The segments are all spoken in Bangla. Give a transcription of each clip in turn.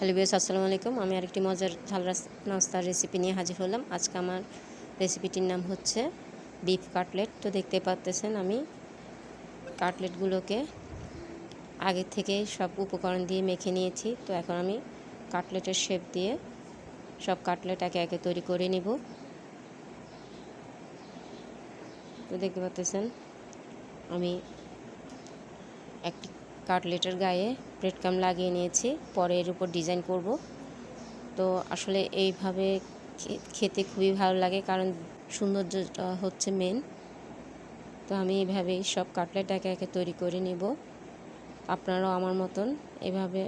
হ্যালো বিয়াস আসসালামু আলাইকুম। আমি আরেকটি মজার ঝাল নাস্তার রেসিপি নিয়ে হাজির হলাম। আজকে আমার রেসিপিটির নাম হচ্ছে বিফ কাটলেট তো দেখতে পাচ্তেছেন আমি কাটলেটগুলোকে আগে থেকে সব উপকরণ দিয়ে মেখে নিয়েছি। তো এখন আমি কাটলেটের শেপ দিয়ে সব কাটলেট একে একে তৈরি করে নিব। তো দেখতে পাচ্তেছেন আমি একটি কাটলেটের গায়ে ব্রেড কাম লাগিয়ে নিয়েছি, পরে এর উপর ডিজাইন করব। তো আসলে এইভাবে খেতে খুবই ভালো লাগে কারণ সৌন্দর্যটা হচ্ছে মেন তো আমি এইভাবেই সব কাটলেট একে একে তৈরি করে নিব। আপনারাও আমার মতন এভাবে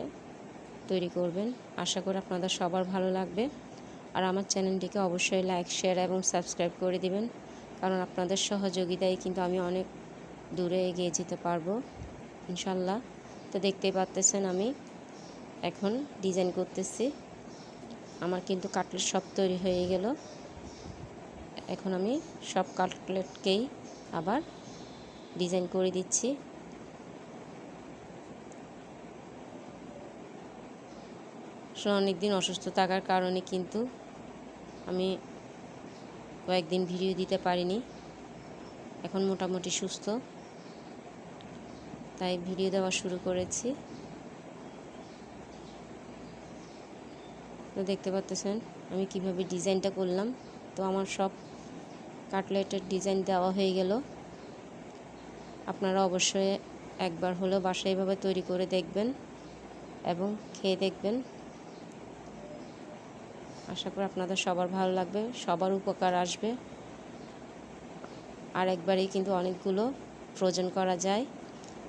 তৈরি করবেন। আশা করি আপনাদের সবার ভালো লাগবে। আর আমার চ্যানেলটিকে অবশ্যই লাইক, শেয়ার এবং সাবস্ক্রাইব করে দিবেন, কারণ আপনাদের সহযোগিতায় কিন্তু আমি অনেক দূরে এগিয়ে যেতে পারব। ইনশাল্লাহ। তো দেখতেই পাচ্তেছেন আমি এখন ডিজাইন করতেছি। আমার কিন্তু কাটলেট সব তৈরি হয়ে গেল। এখন আমি সব কাটলেটকেই আবার ডিজাইন করে দিচ্ছি। অনেক দিন অসুস্থ থাকার কারণে কিন্তু আমি কয়েকদিন ভিডিও দিতে পারিনি। এখন মোটামুটি সুস্থ। তাই ভিডিও দেওয়া শুরু করেছি। তো দেখতে পাচ্তেছেন আমি কীভাবে ডিজাইনটা করলাম। তো আমার সব কাটলেটের ডিজাইন দেওয়া হয়ে গেল। আপনারা অবশ্যই একবার হলেও বাসায় এভাবে তৈরি করে দেখবেন এবং খেয়ে দেখবেন। আশা করি আপনাদের সবার ভালো লাগবে, সবার উপকার আসবে। আর একবারেই কিন্তু অনেকগুলো ফ্রোজেন করা যায়।